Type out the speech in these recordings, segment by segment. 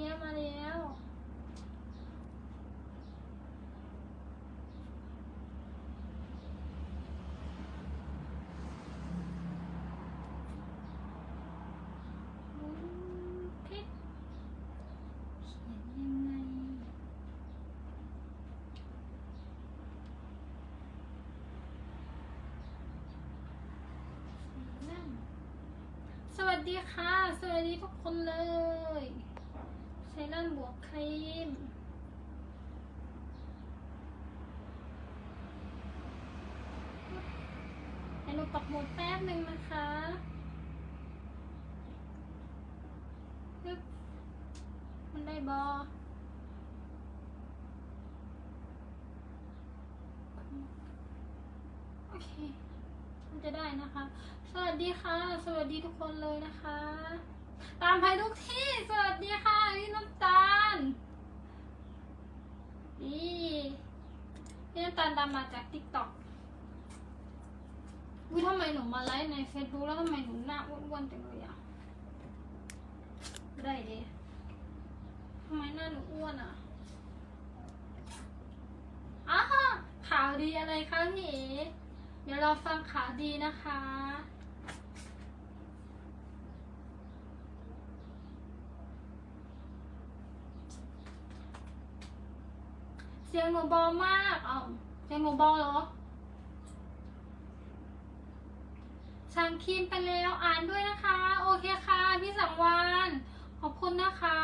นี้มาแล้วอืมคลิปเขียนยังไงสวัสดีค่ะ สวัสดีทุกคนเลย รัมบวกครีม ให้หนูปักหมุดแป๊บหนึ่งนะคะปึ๊บมันได้บอโอเค มันจะได้นะคะ สวัสดีค่ะ สวัสดีทุกคนเลยนะคะ ตามไปทุกที่ สวัสดีค่ะพี่น้ำตาล นี่พี่น้ำตาลตามมาจากติ๊กต็อกวิทำไมหนูมาไลฟ์ในเฟซบุ๊กแล้วทำไมหนูหน้าอ้วนๆจังเลยอะ ได้ดิทำไมหน้าหนูอ้วนอะอ้าข่าวดีอะไรคะพี่เอ๋เดี๋ยวเราฟังข่าวดีนะคะ เสียงหนูเบามากเอ้าเสียงหนูเบาเหรอสั่งครีมไปแล้วอ่านด้วยนะคะ โอเคค่ะ พี่สังวานขอบคุณนะคะ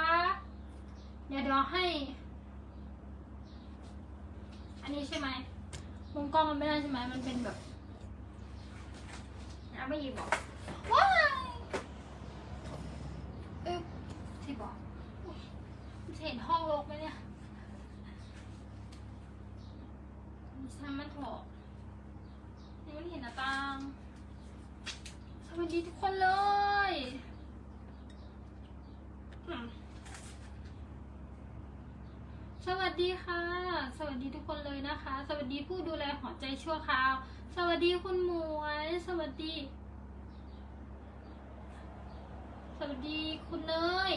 เดี๋ยวเดี๋ยวให้ อันนี้ใช่ไหมมุมกล้องมันไม่ได้ใช่ไหมมันเป็นแบบนะไม่ยิบบอกว้ายอึ๊บที่บอกเห็นห้องรกไหมเนี่ยมีช่างมันเถอะนี่มันเห็นหน้าต่าง สวัสดีทุกคนเลยอืม สวัส ดีค่ะ สวัสดีทุกคนเลยนะคะ สวัสดีผู้ดูแลหัวใจชั่วคราว สวัสดีคุณหมวย สวัสดี สวัสดีคุณเนย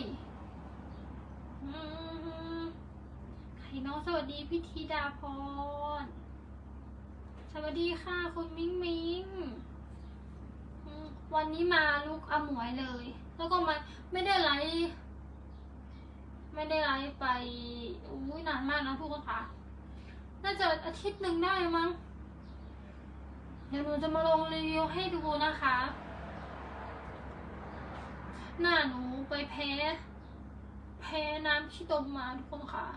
ใครน้องสวัสดีพิธีดาพร สวัสดีค่ะ คุณมิ้งมิ้งวันนี้มาลุกอมวยเลย แล้วก็มาไม่ได้ไลฟ์ ไม่ได้ไลฟ์ไปอุ้ยนานมากนะทุกคนค่ะน่าจะอาทิตย์หนึ่งได้มั้งเดี๋ยวหนูจะมาลงรีวิวให้ดูนะคะ หน้าหนูไปแพ้ แพ้น้ำขี้ตมมาทุกคนค่ะ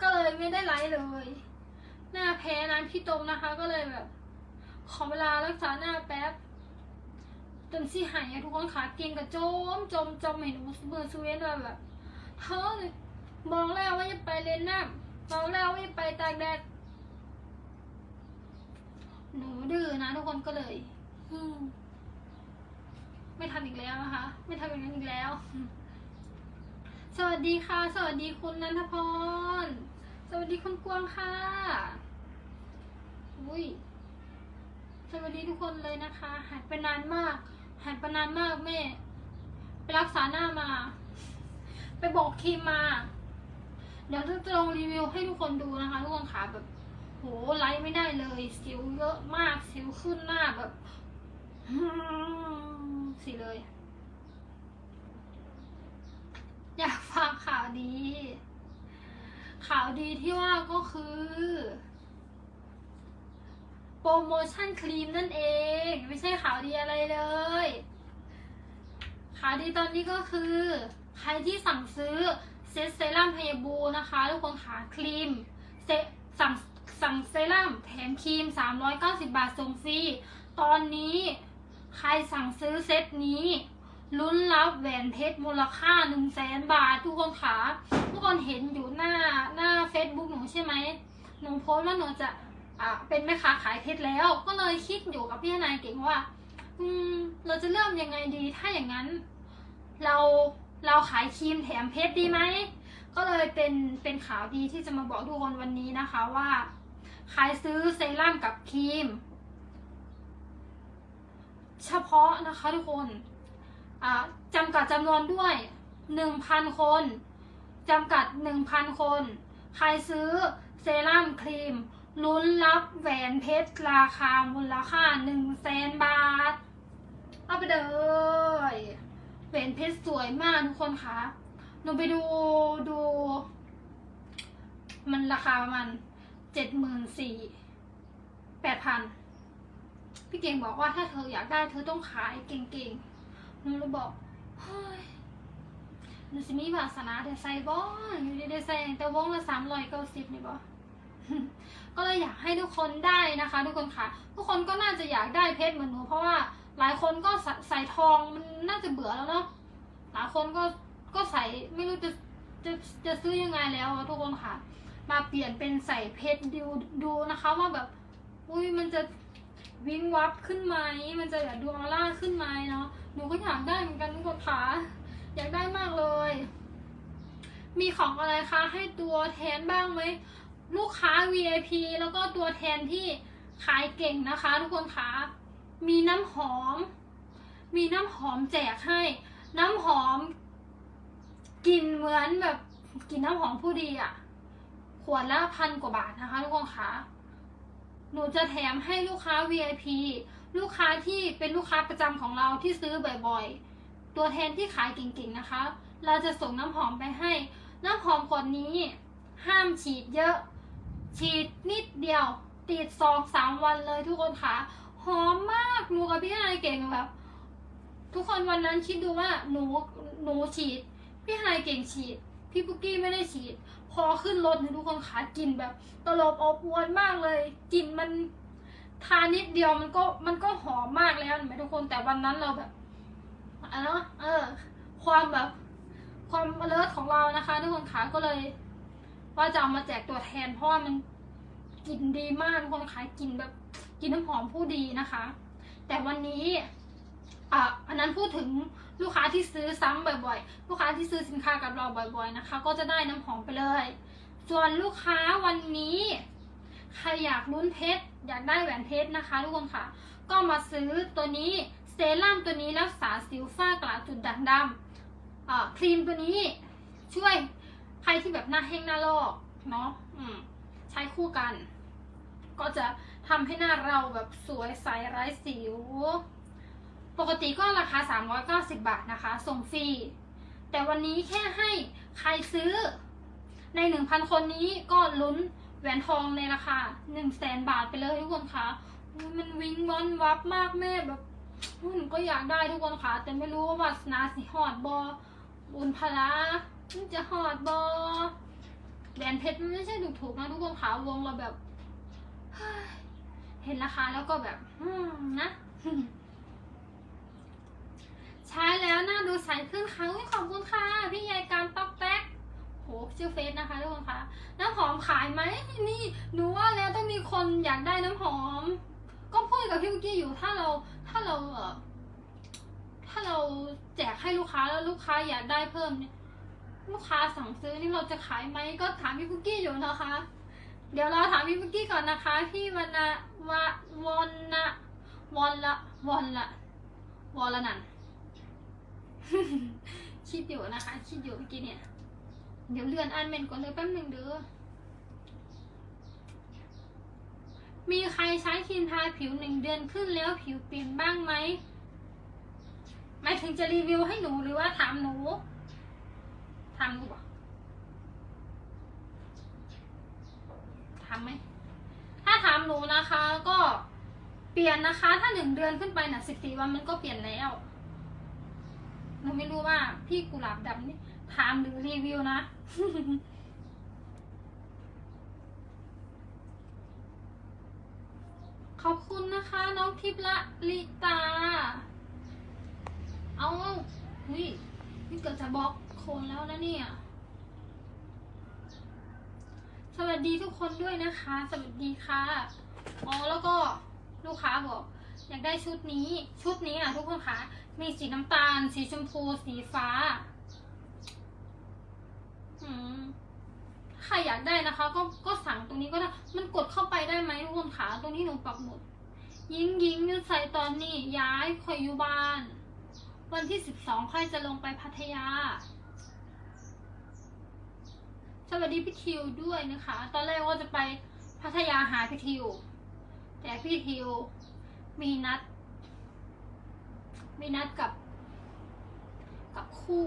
ก็เลยไม่ได้ไลฟ์เลย หน้าแพ้น้ำขี้ตมนะคะ ก็เลยแบบ ขอเวลารักษาหน้าแป๊บ จนสิหายอะทุกคนขาเก่งกับจมจมจมเห็นเบอร์สเวนว่าแบบเธอเลยบอกแล้วว่าจะไปเล่นน้ำบอกแล้วว่าจะไปตากแดดหนูดื้อนะทุกคนก็เลยมไม่ทำอีกแล้วนะคะ ไม่ทำอย่างนั้นอีกแล้ว สวัสดีค่ะ สวัสดีคุณนันทพร สวัสดีคุณกวางค่ะ อุ้ย สวัสดีทุกคนเลยนะคะหายไปนานมากหายไปนานมากแม่ ไปรักษาหน้ามา ไปบอกครีมมา เดี๋ยวจะลองรีวิวให้ทุกคนดูนะคะทุกคนขาแบบโหไลฟ์ไม่ได้เลย สิวเยอะมาก สิวขึ้นหน้าแบบสิเลย อยากฟังข่าวดี ข่าวดีที่ว่าก็คือ ปรโมชั่นครีมนั่นเอง ไม่ใช่ข่าวดีอะไรเลยข่าวดีตอนนี้ก็คือ ใครที่สั่งซื้อเซตเซรั่มพยาบูนะคะทุกคนขาครีมเซสั่งสั่งเซรั่มแถมครีม 390 บาทส่งฟรีตอนนี้ใครสั่งซื้อเซตนี้ลุ้นรับแหวนเพชรมูลค่า1 0 0 0 0แสนบาท ทุกคนขาทุกคนเห็นอยู่หน้าหน้า Facebook หนูใช่ไหมหนูโพสต์ว่าหนูจะ เป็นแม่ค้าขายเพชรแล้ว ก็เลยคิดอยู่กับพี่นายเก่งว่า อืม เราจะเริ่มยังไงดี ถ้าอย่างนั้น เราเราขายครีมแถมเพชรดีไหมก็เลยเป็นเป็นข่าวดีที่จะมาบอกทุกคนวันนี้นะคะว่าใครซื้อเซรั่มกับครีม เฉพาะนะคะทุกคนจำกัดจำนวนด้วยหนึ่งพันคนจำกัดหนึ่งพันคน ใครซื้อเซรั่มครีม ลุ้นรับแหวนเพชรราคามูลค่าหนึ่งแสนบาท เอาไปเลยแหวนเพชรสวยมากทุกคนคะหนูไปดูดู มันราคามาณเจ็ดหมื่นสี่แปดพันพี่เก่งบอกว่าถ้าเธออยากได้เธอต้องขายเก่งๆหนูเลยบอกเฮ้ยหนูสิมีวาสนาได้ใส่บ้อยู่ดีได้ใส่แต่วงละสามร้อยเก้าสิบนี่บอ ก็เลยอยากให้ทุกคนได้นะคะ ทุกคนค่ะ ทุกคนก็น่าจะอยากได้เพชรเหมือนหนูเพราะว่าหลายคนก็ใส่ทองมันน่าจะเบื่อแล้วเนาะหลายคนก็ก็ใส่ไม่รู้จะจะจะซื้อยังไงแล้วอะทุกคนค่ะ มาเปลี่ยนเป็นใส่เพชรดูดูนะคะว่าแบบอุ้ยมันจะวิงวับขึ้นไหมมันจะแบบดวงออร่าขึ้นไหมเนาะหนูก็อยากได้เหมือนกันทุกคนค่ะอยากได้มากเลย มีของอะไรคะให้ตัวแทนบ้างไหม ลูกค้า VIP แล้วก็ตัวแทนที่ขายเก่งนะคะ ทุกคนคะมีน้ำหอม มีน้ำหอมแจกให้ น้ำหอมกลิ่นเหมือนแบบกลิ่นน้ำหอมผู้ดีอะขวดละพันกว่าบาทนะคะทุกคนคะหนูจะแถมให้ลูกค้า VIP ลูกค้าที่เป็นลูกค้าประจำของเราที่ซื้อบ่อยๆ ตัวแทนที่ขายเก่งๆนะคะ เราจะส่งน้ำหอมไปให้ น้ำหอมขวดนี้ ห้ามฉีดเยอะ ฉีดนิดเดียว ติดสองสามวันเลยทุกคนค่ะหอมมากหนูกับพี่นายเก่งแบบทุกคนวันนั้นคิดดูว่าหนูหนูฉีด พี่นายเก่งฉีด พี่ปุกกี้ไม่ได้ฉีด พอขึ้นรถนี่ยทุกคนขากลิ่นแบบ ตลบอบอวนมากเลยกลิ่นมันทานิดเดียวมันก็มันก็หอมมากแล้วเห็นไหมทุกคนแต่วันนั้นเราแบบอะเนาะเออ ความแบบ ความเลิศของเรานะคะ ทุกคนขาก็เลย ว่าจะเอามาแจกตัวแทน เพราะว่ามันกลิ่นดีมากทุกคนขายกลิ่นแบบกลิ่นน้ำหอมผู้ดีนะคะ แต่วันนี้อะอันนั้นพูดถึงลูกค้าที่ซื้อซ้ำบ่อยๆ ลูกค้าที่ซื้อสินค้ากับเราบ่อย ๆนะคะ ก็จะได้น้ำหอมไปเลย ส่วนลูกค้าวันนี้ ใครอยากลุ้นเพชรอยากได้แหวนเพชรนะคะทุกคนค่ะ ก็มาซื้อตัวนี้เซรั่มตัวนี้รักษาสิวฝ้ากระจุดด่างดำครีมตัวนี้ช่วย ใครที่แบบหน้าแห้งหน้าลอกเนาะอืม ใช้คู่กัน ก็จะทำให้หน้าเราแบบสวยใสไร้สิว ปกติก็ราคา 390 บาทนะคะ ส่งฟรี แต่วันนี้แค่ให้ใครซื้อ ใน 1,000 คนนี้ก็ลุ้นแหวนทองในราคา 100,000บาทไปเลยทุกคนคะมันวิงวอนวับมากแม่แบบหนูก็อยากได้ทุกคนค่ะ แต่ไม่รู้ว่าวาสนาสิหอดบอบุญพลา มันจะหอดบอแหวนเพชรมันไม่ใช่ถูกๆนะทุกคนค่ะวงเราแบบ เห็นราคาแล้วก็แบบ อืมนะ ใช้แล้วหน้าดูใสขึ้นค่ะขอบคุณค่ะ พี่ยายการต๊อกแต๊กโหชื่อเฟซนะคะทุกคนคะน้ำหอมขายไหมนี่หนูว่าแล้วต้องมีคนอยากได้น้ำหอม ก็พูดกับพี่เมื่อกี้อยู่ถ้าเราถ้าเราเออถ้าเราแจกให้ลูกค้าแล้วลูกค้าอยากได้เพิ่มเนี่ย ลูกค้าสั่งซื้อนี่เราจะขายไหมก็ถามพี่พุกกี้อยู่นะคะ เดี๋ยวเราถามพี่พุกกี้ก่อนนะคะ พี่วนนะวะวอนนะวอนละวอนละวอนละนันคิดอยู่นะคะ คิดอยู่เมื่อกี้เนี่ย เดี๋ยวเลื่อนอันเมนก่อนเลยแป๊บหนึ่งเด้อมีใครใช้ครีมทาผิวหนึ่งเดือนขึ้นแล้วผิวเปลี่ยนบ้างไหมหมายถึงจะรีวิวให้หนูหรือว่าถามหนู ถามหนูบอกถามไหม ถ้าถามหนูนะคะก็เปลี่ยนนะคะ ถ้าหนึ่งเดือนขึ้นไปน่ะสิบสี่วันมันก็เปลี่ยนแล้ว หนูไม่รู้ว่าพี่กุหลาบดำนี่ถามหรือรีวิวนะขอบคุณนะคะ น้องทิพย์ละลิตา เอาเฮ้ยนี่เกิดจะบล็อก คนแล้วนะเนี่ย สวัสดีทุกคนด้วยนะคะ สวัสดีค่ะ อ๋อแล้วก็ลูกค้าบอก อยากได้ชุดนี้ ชุดนี้อะทุกคนคะมีสีน้ำตาล สีชมพู สีฟ้าอืมใครอยากได้นะคะ ก็ก็สั่งตรงนี้ก็ได้ มันกดเข้าไปได้ไหมทุกคนคะตรงนี้หนูปักหมุดยิงยิงยู่ใส่ตอนนี้ย้ายคอยอยู่บ้าน วันที่สิบสองค่อยจะลงไปพัทยา สวัสดีพี่ทิวด้วยนะคะ ตอนแรกว่าจะไปพัทยาหาพี่ทิว แต่พี่ทิวมีนัด มีนัดกับ กับคู่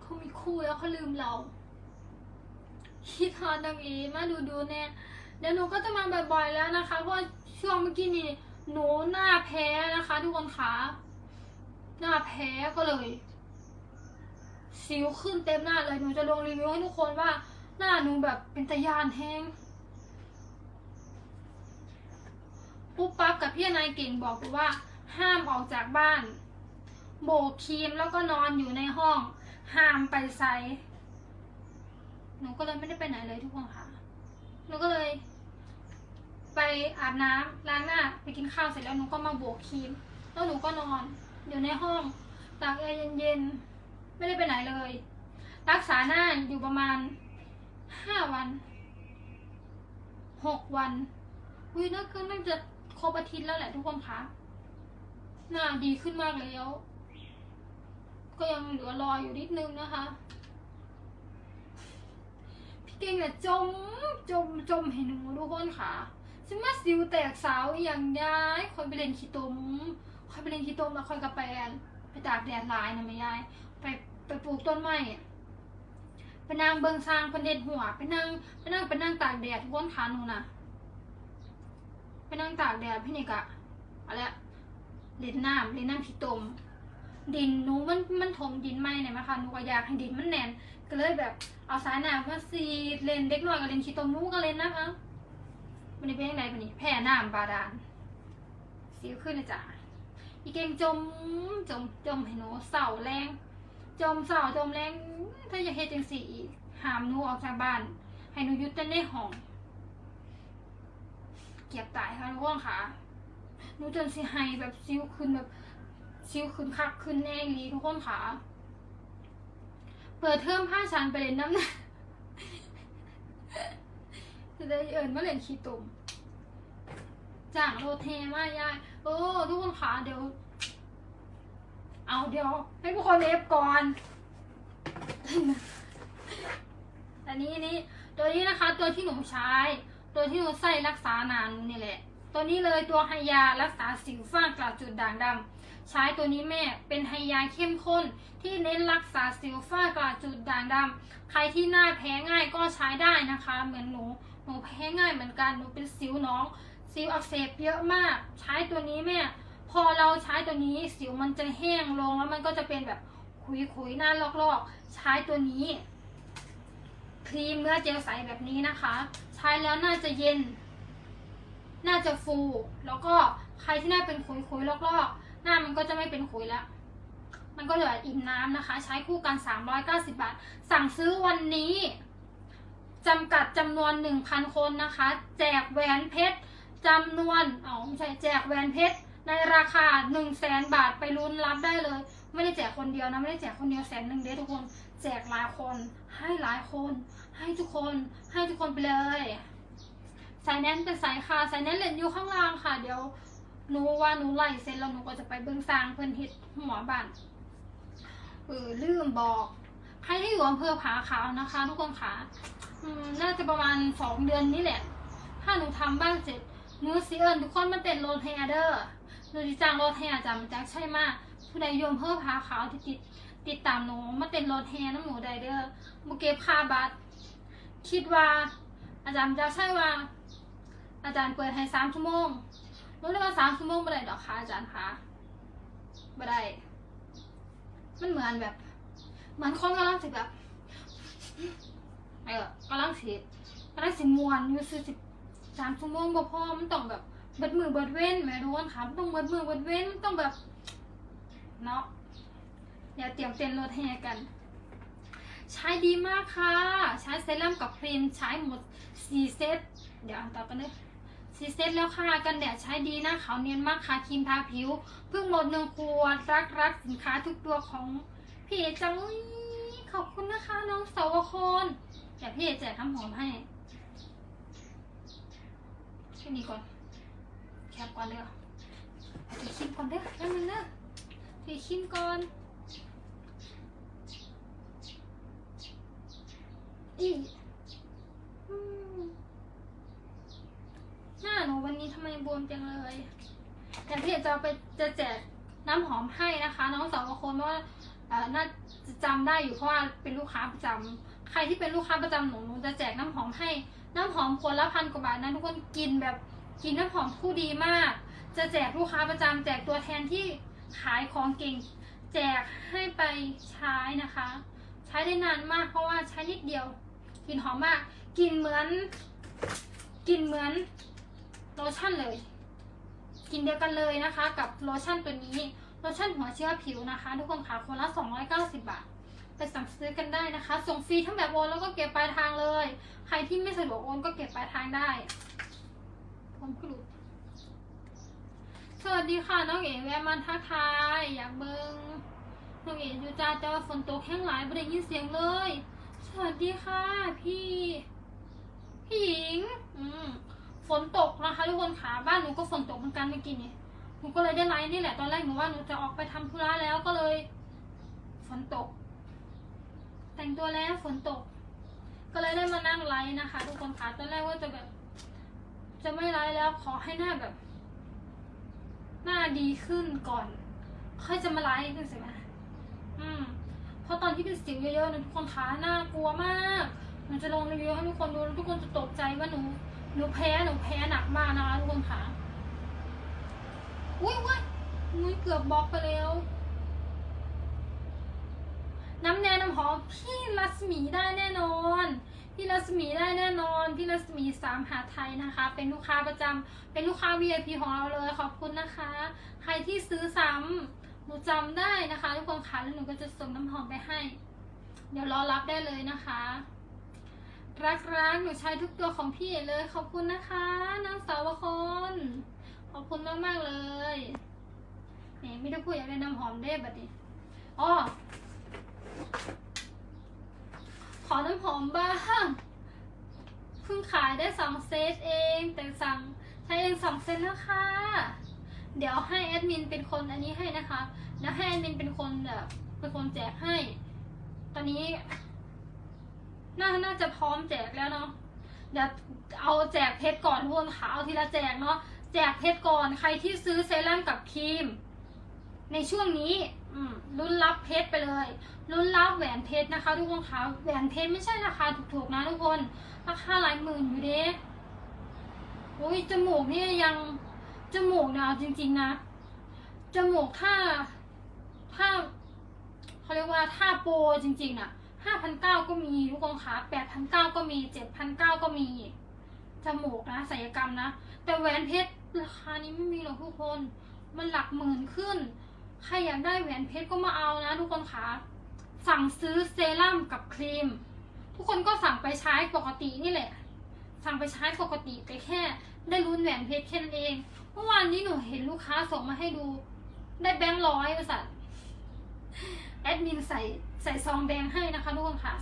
เขามีคู่แล้วเขาลืมเราคิดทอนดังอีมาดูดูแน่เดี๋ยวหนูก็จะมาบ่อยๆแล้วนะคะ เพราะช่วงเมื่อกี้นี่หนูหน้าแพ้นะคะ ทุกคนคะหน้าแพ้ก็เลย สิวขึ้นเต็มหน้าเลยหนูจะลงรีวิวให้ทุกคนว่า หน้าหนูแบบเป็นตะยานแห้งปุ๊บปั๊บกับพี่นายเก่งบอกกูว่า ห้ามออกจากบ้าน โบกครีมแล้วก็นอนอยู่ในห้อง ห้ามไปไซหนูก็เลยไม่ได้ไปไหนเลยทุกคนค่ะหนูก็เลย ไปอาบน้ำล้างหน้า ไปกินข้าวเสร็จแล้วหนูก็มาโบกครีม แล้วหนูก็นอนอยู่ในห้องตากแอร์เย็นๆ ไม่ได้ไปไหนเลย รักษาหน้าอยู่ประมาณห้าวันหกวันอุ้ยน่าก็น่าจะครบอาทิตย์แล้วแหละทุกคนคะหน้าดีขึ้นมากแล้ว ก็ยังเหลือรอยอยู่นิดนึงนะคะ พี่เก่งเนี่ยจมจมจมให้หนูทุกคนค่ะฉันมาสิวแตกสาวอย่างย้ายคอยไปเล่นขี้ตมคอยไปเล่นขี้ตมแล้วคอยกระแปนไปตากแดดลายนะไม่ยาย ไป ปปลูกต้นไม้ไปนั่งเบิงซางเป็นเด็ดหัวไปนั่งไปนั่งไปนั่งตากแดดทุกคนขาหนูนะไปนั่งตากแดดพี่นี่กะอะไรเล่นน้ำเล่นน้ำขี้ตม ดินหนูมันมันถมดินไม่เนี่ยไหมคะหนูก็อยากให้ดินมันแน่นก็เลยแบบเอาสายน้ำมาซีดเล่นเด็กน้อยก็เล่นขี้ตมหนูก็เล่นนะคะวันนี้เป็นยังไงวันนี้แพ้น้ำบาดาลสิวขึ้นนะจ๊ะอีเก่งจมจมจมให้หนูเสาแรง จมเสาจมแรงถ้าอยากเฮ็ดจังสี่อีกหามหนูออกจากบ้าน ให้หนูยุดแต่ในห้อง เก็บตายค่ะทุกคนค่ะหนูจนสิไห้แบบซิวขึ้นแบบซิวขึ้นคักขึ้นแน่อีหลีทุกคนค่ะ เปิดเทอมผ้าชันไปเล่นน้ำหนักจะได้เอิญมาเล่นขี้ตุ่มจ้างโรเทมายายโอ้ทุกคนค่ะเดี๋ยว เอาเดี๋ยว ให้ทุกคนเอฟก่อน อันนี้นี่ตัวนี้นะคะ ตัวที่หนูใช้ ตัวที่หนูใส่รักษาหนานนี่แหละ ตัวนี้เลยตัวไฮยารักษาสิวฝ้ากระจุดด่างดำใช้ตัวนี้แม่เป็นไฮยาเข้มข้น ที่เน้นรักษาสิวฝ้ากระจุดด่างดำใครที่หน้าแพ้ง่ายก็ใช้ได้นะคะ เหมือนหนูหนูแพ้ง่ายเหมือนกันหนูเป็นสิวน้องสิวอักเสบเยอะมาก ใช้ตัวนี้แม่ พอเราใช้ตัวนี้สิวมันจะแห้งลงแล้วมันก็จะเป็นแบบขุยๆหน้าลอกๆ ใช้ตัวนี้ครีมเนื้อเจลใสแบบนี้นะคะ ใช้แล้วน่าจะเย็น น่าจะฟู แล้วก็ใครที่หน้าเป็นขุยๆลอกๆ หน้ามันก็จะไม่เป็นขุยแล้วมันก็เหลืออิ่มน้ำนะคะ ใช้คู่กัน 390 บาท สั่งซื้อวันนี้จำกัดจำนวน 1,000 คนนะคะ แจกแหวนเพชรจำนวนเอาไม่ใช่แจกแหวนเพชร ในราคา1 0 0 0 0แสนบาทไปลุ้นรับได้เลย ไม่ได้แจกคนเดียวนะ ไม่ได้แจกคนเดียวแสนหนึ่งเด้ทุกคน แจกหลายคน ให้หลายคน ให้ทุกคน ให้ทุกคนไปเลยสายแน่นเป็นสายค่ะสายแน่นเหรียญอยู่ข้างล่างค่ะ เดี๋ยวหนูว่าหนูไล่เสร็จแล้วหนูก็จะไปเบื้องซางเพื่อนฮิตหัวบ้านเออลืมบอกใครที่อยู่อำเภอผาขาวนะคะ ทุกคนค่ะน่าจะประมาณสองเดือนนี้แหละ ถ้าหนูทำบ้านเสร็จหนูสิเอิญทุกคนมาเต้นโรลแฮเดอร์ หนูจะจ้างรลแฮจำจักใช่มากผู้ใดอยมเพิ่มผาขาวที่ติดติดตามหนูมาเต้นรลแฮน้ำหนูไดเด้อร์มูเก็บค่าบัตรคิดว่า อาจารย์จะใช่ว่า อาจารย์เปิดให้สามชั่วโมงรู้เลยว่าสามชั่วโมงไม่ได้ดอกค่ะอาจารย์คะไม่ได้ มันเหมือนแบบ เหมือนคนกำลังสิแบบเออกำลังสิกำลังสิมวนอยู่สิสิสามชั่วโมงบ่พอมันต้องแบบ เบิดมือเบิดเว้นแม่รู้ว่าค่ะมันต้องเบิดมือเบิดเว้นต้องแบบเนาะเดี๋ยวเตรียมเต้นรถแห่กัน ใช้ดีมากค่ะ ใช้เซรั่มกับครีมใช้หมดสี่เซตเดี๋ยวเอาต่อกันเลยสี่เซตแล้วค่ะ กันแดดใช้ดีนะขาวเนียนมากค่ะครีมทาผิว เพิ่งหมดหนึ่งขวดรักรักสินค้าทุกตัวของพี่เอจังอุ๊ยขอบคุณนะคะ น้องสาวคนเดี๋ยวพี่เอแจกน้ำหอมให้แค่นี้ก่อน อนเด้อเอไปคิดก่อนเด้อแป๊บนึงเด้อถือครีมก่อนอีหน้าหนูวันนี้ทำไมบวมจังเลยแต่พี่จะไปจะแจกน้ำหอมให้นะคะ น้องสาวบางคนว่าน่าจะจำได้อยู่เพราะว่าเป็นลูกค้าประจำใครที่เป็นลูกค้าประจำหนูหนูจะแจกน้ำหอมให้ น้ำหอมขวดละพันกว่าบาทนะทุกคนกินแบบ กินน้ำหอมคู่ดีมาก จะแจกลูกค้าประจำแจกตัวแทนที่ขายของเก่ง แจกให้ไปใช้นะคะ ใช้ได้นานมากเพราะว่าใช้นิดเดียวกลิ่นหอมมากกลิ่นเหมือนกลิ่นเหมือนโลชั่นเลยกลิ่นเดียวกันเลยนะคะ กับโลชั่นตัวนี้โลชั่นหัวเชื้อผิวนะคะ ทุกคนค่ะคนละ 290 บาทไปสั่งซื้อกันได้นะคะ ส่งฟรีทั้งแบบโอนแล้วก็เก็บปลายทางเลย ใครที่ไม่สะดวกโอนก็เก็บปลายทางได้ ผมกรู้สวัสดีค่ะน้องเอ๋แวะมาทักทายอยากเบิงน้องเอ๋อยู่จ้าแต่ว่าฝนตกแห้งหลายไม่ได้ยินเสียงเลย สวัสดีค่ะ พี่ พี่หญิง อืมฝนตกนะคะทุกคนขาบ้านหนูก็ฝนตกเหมือนกันเมื่อกี้นี่หนูก็เลยได้ไลน์นี่แหละตอนแรกหนูว่าหนูจะออกไปทำธุระแล้วก็เลย ฝนตก แต่งตัวแล้วฝนตก ก็เลยได้มานั่งไลฟ์นะคะ ทุกคนคะตอนแรกว่าจะแบบ จะไม่ไลฟ์แล้วขอให้หน้าแบบ หน้าดีขึ้นก่อน ค่อยจะมาไลฟ์นึกสิไหมอืมเพราะตอนที่เป็นสิวเยอะๆนะทุกคนคะน่ากลัวมากหนูจะลงรีวิวให้ทุกคนดูแล้วทุกคนจะตกใจว่าหนูหนูแพ้หนูแพ้หนักมากนะคะทุกคนคะอุ้ยอุ้ยอุ้ยเกือบบล็อกไปแล้ว น้ำแนน้ำหอมพี่รัศมีได้แน่นอน พี่รัศมีได้ รัศมีสามหาไทยนะคะ เป็นลูกค้าประจำเป็นลูกค้า VIP ของเราเลยขอบคุณนะคะ ใครที่ซื้อซ้ำหนูจำได้นะคะทุกคนคะแล้วหนูก็จะส่งน้ำหอมไปให้ เดี๋ยวรอรับได้เลยนะคะ รักรักหนูใช้ทุกตัวของพี่เลยขอบคุณนะคะนางสาวคนขอบคุณมากมากเลยนี่ไม่ได้พูดอยากได้น้ำหอมได้บัดนี้อ๋อขอน้ำหอมบ้าง เพิ่งขายได้สองเซตเองแต่สั่งใช้เองสองเซตแล้วค่ะ เดี๋ยวให้แอดมินเป็นคนอันนี้ให้นะคะ แล้วให้แอดมินเป็นคนแบบเป็นคนแจกให้ ตอนนี้น่าน่าจะพร้อมแจกแล้วเนาะเดี๋ยวเอาแจกเพชรก่อนทุกคนค่ะเอาทีละแจกเนาะแจกเพชรก่อนใครที่ซื้อเซรั่มกับครีม ในช่วงนี้ อืมรุ่นรับเพชรไปเลยรุ่นรับแหวนเพชรนะคะ ทุกคนคะแหวนเพชรไม่ใช่ราคาถูกๆนะทุกคน ราคาหลายหมื่นอยู่เด้โอ้ยจมูกนี่ยังจมูกนะจริง ๆนะจมูกถ้าถ้าเขาเรียกว่าถ้าโปรจริงๆน่ะห้าพันเก้าก็มีทุกคนคะแปดพันเก้าก็มีเจ็ดพันเก้าก็มีจมูกนะศัลยกรรมนะแต่แหวนเพชรราคานี้ไม่มีหรอกทุกคน มันหลักหมื่นขึ้น ใครอยากได้แหวนเพชรก็มาเอานะทุกคนคะสั่งซื้อเซรั่มกับครีม ทุกคนก็สั่งไปใช้ปกตินี่แหละ สั่งไปใช้ปกติไปแค่ ได้รุ้นแหวนเพชรแค่นั้นเอง เมื่อวานนี้หนูเห็นลูกค้าส่งมาให้ดู ได้แบงค์ร้อยบริษัทแอดมินใส่ใส่ซองแดงให้นะคะทุกคนค่ะ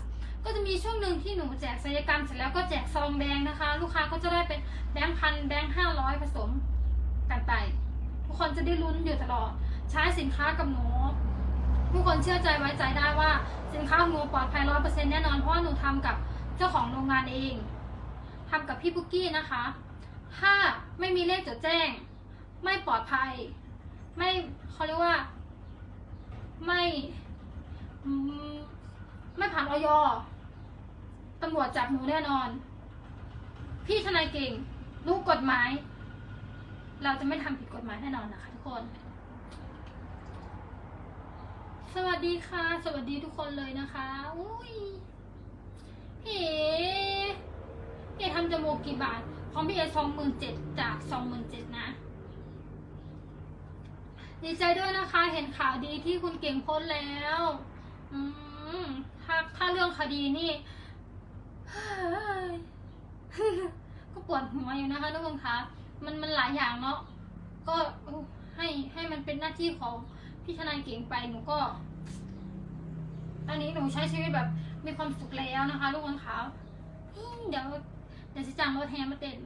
ก็จะมีช่วงหนึ่งที่หนูแจกศัลยกรรมเสร็จแล้วก็แจกซองแดงนะคะ ลูกค้าก็จะได้เป็นแบงค์พันแบงค์ห้าร้อยผสมกันไป ทุกคนจะได้ลุ้นอยู่ตลอด ใช้สินค้ากับหนูทุกคนเชื่อใจไว้ใจได้ว่าสินค้าของหนูปลอดภัยร้อยเปอร์เซ็นต์แน่นอนเพราะหนูทำกับเจ้าของโรงงานเองทำกับพี่ปุ๊กกี้นะคะ ถ้าไม่มีเลขจดแจ้ง ไม่ปลอดภัย ไม่เขาเรียกว่า ไม่ไม่ผ่านออยตำรวจจับหนูแน่นอน พี่ทนายเก่งรู้กฎหมาย เราจะไม่ทำผิดกฎหมายแน่นอนนะคะทุกคน สวัสดีค่ะ สวัสดีทุกคนเลยนะคะอุ้ยพี่เอพี่เอทำจมูกกี่บาทของพี่เอสองหมื่นเจ็ดจากสองหมื่นเจ็ดนะ ดีใจด้วยนะคะ เห็นข่าวดีที่คุณเก่งพ้นแล้ว อืมถ้าถ้าเรื่องคดีนี่ก็ปวดหัวอยู่นะคะทุกคนคะมันมันหลายอย่างเนาะก็ให้ให้มันเป็นหน้าที่ของ พี่ชนายเก่งไปหนูก็ ตอนนี้หนูใช้ชีวิตแบบมีความสุขแล้วนะคะทุกคนคะเฮ้ยเดี๋ยวเดี๋ยวจะจ้างรถแฮมาเต้น